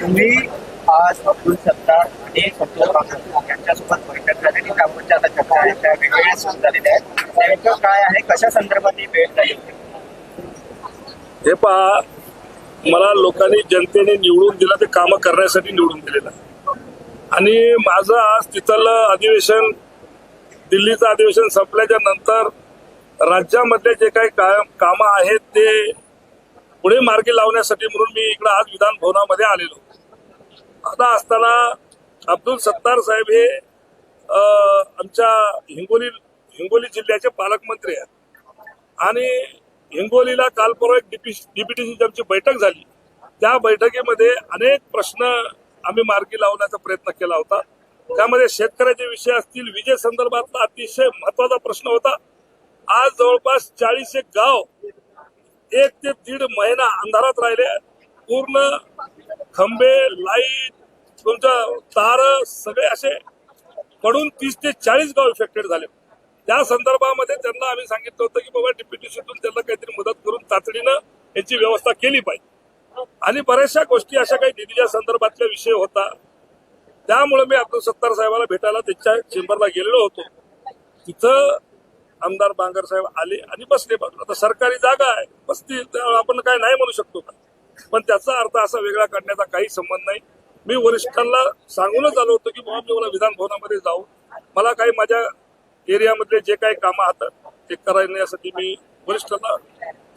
तुम्ही आज अब्दुल सत्तार आणि यांच्यासोबत बैठक झालेली त्यामुळे आता चर्चा आहे त्या वेगवेगळ्या सुरू झालेल्या आहेत. नेमकं काय आहे? कशा संदर्भात ही भेट झाली हे पहा मला लोकांनी जनतेने निवडून दिलं ते कामं करण्यासाठी निवडून दिलेलं. आहे. आणि माझं आज तिथलं अधिवेशन दिल्लीचं अधिवेशन संपल्याच्या नंतर राज्यामधले जे काही कामं आहेत ते पुढे मार्गी लावण्यासाठी म्हणून मी इकडं आज विधान भवनामध्ये आलेलो. आता असताना अब्दुल सत्तार साहेब हे आमच्या हिंगोली हिंगोली जिल्ह्याचे पालकमंत्री आहेत. आणि हिंगोलीला काल परवा एक डीपीटीसीची आमची बैठक झाली. त्या बैठकीमध्ये अनेक प्रश्न आम्ही मार्गी लावण्याचा प्रयत्न केला होता. त्यामध्ये शेतकऱ्याचे विषय असतील विजय संदर्भातला अतिशय महत्त्वाचा प्रश्न होता. आज जवळपास चाळीस एक गाव एक ते दीड महिना अंधारात राहिले. पूर्ण खंबे लाइट तुमचं तार सगळे असे पडून तीस ते चाळीस गाव इफेक्टेड झाले. त्या संदर्भामध्ये त्यांना आम्ही सांगितलं होतं की बाबा डीपीटीसीतून त्यांना काहीतरी मदत करून तातडीनं याची व्यवस्था केली पाहिजे. आणि बऱ्याचशा गोष्टी अशा काही निधीच्या संदर्भातला विषय होता. त्यामुळे मी अब्दुल सत्तार साहेबाला भेटायला त्यांच्या चेंबरला गेलेलो होतो. तिथं आमदार बांगर साहेब आले आणि बसले आता सरकारी जागा आहे. बसतील त्यामुळे आपण काय नाही म्हणू शकतो का? पण त्याचा अर्थ असा वेगळा काढण्याचा काही संबंध नाही. मी वरिष्ठांना सांगूनच आलो होतो की बाबा मी मला विधान भवनामध्ये जाऊ. मला काही माझ्या एरियामधले जे काही कामं आहेत ते करण्यासाठी मी वरिष्ठांना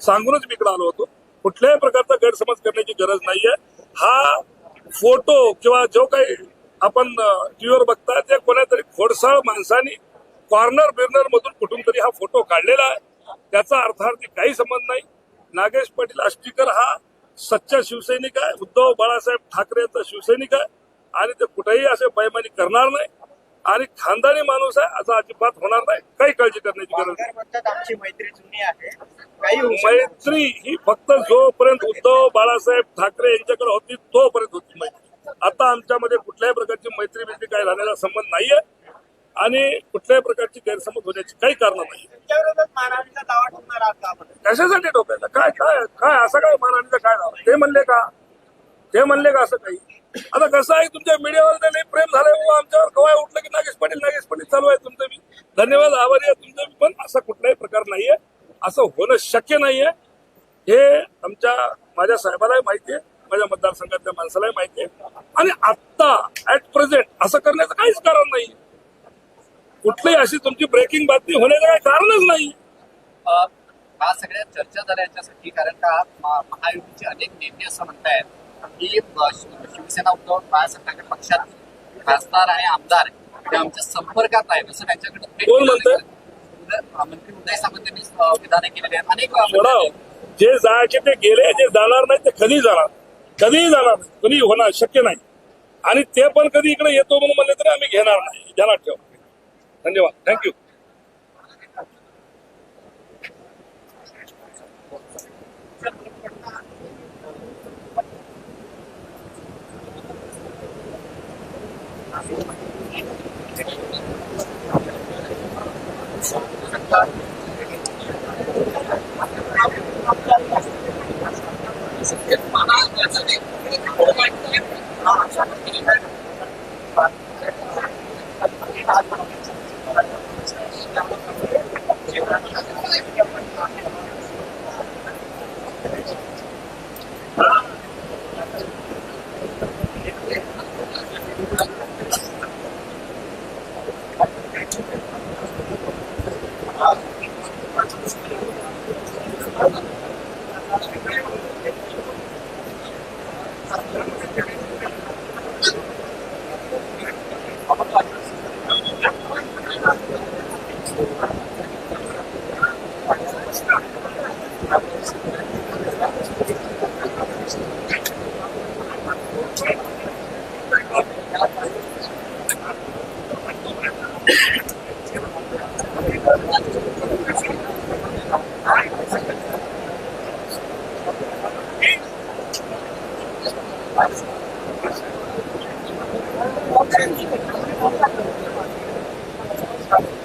सांगूनच मी इकडे आलो होतो. कुठल्याही प्रकारचा गैरसमज करण्याची गरज नाहीये. हा फोटो किंवा जो काही आपण टीव्हीवर बघता ते कोणातरी खोडसाळ माणसानी कॉर्नर बिर्नर मधून कुठून तरी हा फोटो काढलेला आहे. त्याचा अर्थार्थी काही संबंध नाही. नागेश पाटील आष्टीकर हा सच्चा शिवसैनिक आहे. उद्धव बाळासाहेब ठाकरेचा शिवसैनिक आहे. आणि ते कुठेही असे बैमानी करणार नाही. आणि खानदानी माणूस आहे असं अजिबात होणार नाही. काही काळजी करण्याची गरज म्हणतात आमची मैत्री जुनी आहे. काही. मैत्री ही फक्त जोपर्यंत उद्धव बाळासाहेब ठाकरे यांच्याकडे होती तोपर्यंत होती मैत्री. आता आमच्यामध्ये कुठल्याही प्रकारची मैत्री बित्री काही राहण्याचा संबंध नाहीये आणि कुठल्याही प्रकारची गैरसमज होण्याची काही कारण नाही. दावा कशासाठी डोक्याला काय काय काय असं काय मानहानीचं काय नाव ते म्हणले का? ते म्हणले का असं काही? आता कसं आहे तुमच्या मीडियावर प्रेम झालंय बुवा, आमच्यावर कवाय उठलं की नागेश पाटील नागेश पाटील चालू आहे तुमचं मी धन्यवाद आभारी आहे. तुमचं पण असा कुठलाही प्रकार नाहीये. असं होणं शक्य नाहीये. हे आमच्या माझ्या साहेबालाही माहिती आहे. माझ्या मतदारसंघातल्या माणसालाही माहिती आहे. आणि आत्ता ऍट प्रेझेंट असं करण्याचं काहीच कारण नाही. कुठलीही अशी तुमची ब्रेकिंग बातमी होण्याचं काही कारणच नाही. हा सगळ्या चर्चा झाल्या याच्यासाठी कारण का महायुतीचे अनेक नेते असं म्हणतायत की शिवसेना उद्धव बाळासाहेब ठाकरे पक्षात खासदार आणि आमदार हे आमच्या संपर्कात आहेत असं त्यांच्याकडे मंत्री उदय सामंत यांनी विधाने केलेली आहेत. अनेक सोडा जे जायचे ते गेले जे जाणार नाही ते कधी जाणार. कधीही जाणार नाही. कधी होणार शक्य नाही. आणि ते पण कधी इकडे येतो म्हणून म्हणले तरी आम्ही घेणार नाही. ध्यानात ठेवा. धन्यवाद. Thank you fazer uma Thank you. Thank you.